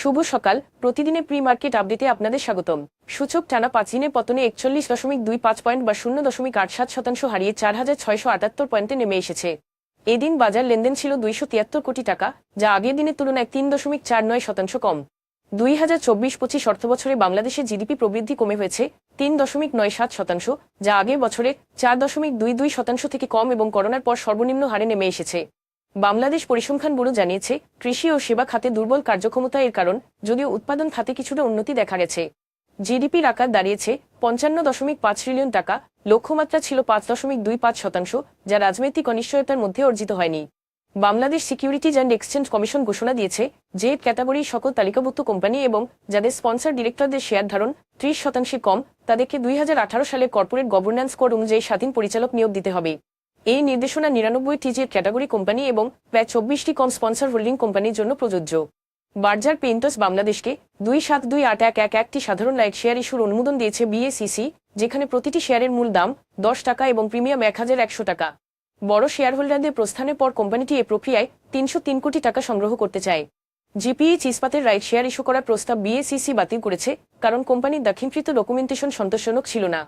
শুভ সকাল। প্রতিদিনের pre market আপডেটে আপনাদের স্বাগতম। সূচক টানা পাঁচ দিনে পতনে একচল্লিশ দশমিক দুই পাঁচ পয়েন্ট বা শূন্য দশমিক আট সাত শতাংশ হারিয়ে চার হাজার ছয়শো আটাত্তর পয়েন্টে নেমে এসেছে। এদিন বাজার লেনদেন ছিল দুইশো তিয়াত্তর কোটি টাকা, যা আগের দিনের তুলনায় তিন দশমিক চার নয় শতাংশ কম। দুই হাজার চব্বিশ পঁচিশ অর্থবছরে বাংলাদেশের জিডিপি প্রবৃদ্ধি কমে হয়েছে তিন দশমিক নয় সাত শতাংশ, যা আগের বছরে চার দশমিক দুই দুই শতাংশ থেকে কম এবং করোনার পর সর্বনিম্ন হারে নেমে এসেছে। বাংলাদেশ পরিসংখ্যান ব্যুরো জানিয়েছে, কৃষি ও সেবা খাতে দুর্বল কার্যক্ষমতা এর কারণ যদিও উৎপাদন খাতে কিছুটা উন্নতি দেখা গেছে। জিডিপির আকার দাঁড়িয়েছে, পঞ্চান্ন দশমিক পাঁচ ট্রিলিয়ন টাকা, লক্ষ্যমাত্রা ছিল পাঁচ দশমিক দুই পাঁচ শতাংশ, যা রাজনৈতিক অনিশ্চয়তার মধ্যে অর্জিত হয়নি। Bangladesh securities and exchange commission ঘোষণা দিয়েছে যে ক্যাটাগরির সকল তালিকাভুক্ত কোম্পানি এবং যাদের স্পন্সর ডিরেক্টরদের শেয়ার ধারণ ত্রিশ শতাংশে কম, তাদেরকে দুই হাজার আঠারো সালে কর্পোরেট গভর্নেন্স কোড অনুযায়ী স্বাধীন পরিচালক নিয়োগ দিতে হবে। এই নির্দেশনা নিরানব্বইটি যে ক্যাটাগরি কোম্পানি এবং প্রায় চব্বিশটি কম স্পন্সর হোল্ডিং কোম্পানির জন্য প্রযোজ্য। বার্জার পেইন্টার্স বাংলাদেশকে দুই সাত দুই আট এক এক একটি সাধারণ লাইক শেয়ার ইস্যুর অনুমোদন দিয়েছে বিএসিসি যেখানে প্রতিটি শেয়ারের মূল দাম দশ টাকা এবং প্রিমিয়াম এক হাজার একশো টাকা। বড় শেয়ার হোল্ডারদের প্রস্থানের পর কোম্পানিটি এ প্রক্রিয়ায় তিনশো তিন কোটি টাকা সংগ্রহ করতে চায়। জিপিই ইস্পাতের রাইট শেয়ার ইস্যু করার প্রস্তাব বিএসিসি বাতিল করেছে, কারণ কোম্পানির দাখিলকৃত ডকুমেন্টেশন সন্তোষজনক ছিল না।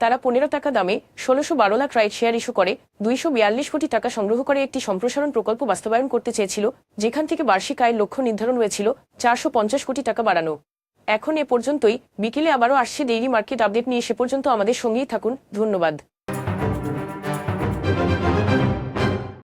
তারা পনেরো টাকা দামে ষোলোশো বারো লাখ রাইট শেয়ার ইস্যু করে, দুইশো বিয়াল্লিশ কোটি টাকা সংগ্রহ করে একটি সম্প্রসারণ প্রকল্প বাস্তবায়ন করতে চেয়েছিল, যেখান থেকে বার্ষিক আয়ের লক্ষ্য নির্ধারণ হয়েছিল চারশো পঞ্চাশ কোটি টাকা বাড়ানো। এখন এ পর্যন্তই, বিকেলে আবারও আসছে ডেইলি মার্কেট আপডেট নিয়ে, সে পর্যন্ত আমাদের সঙ্গেই থাকুন, ধন্যবাদ।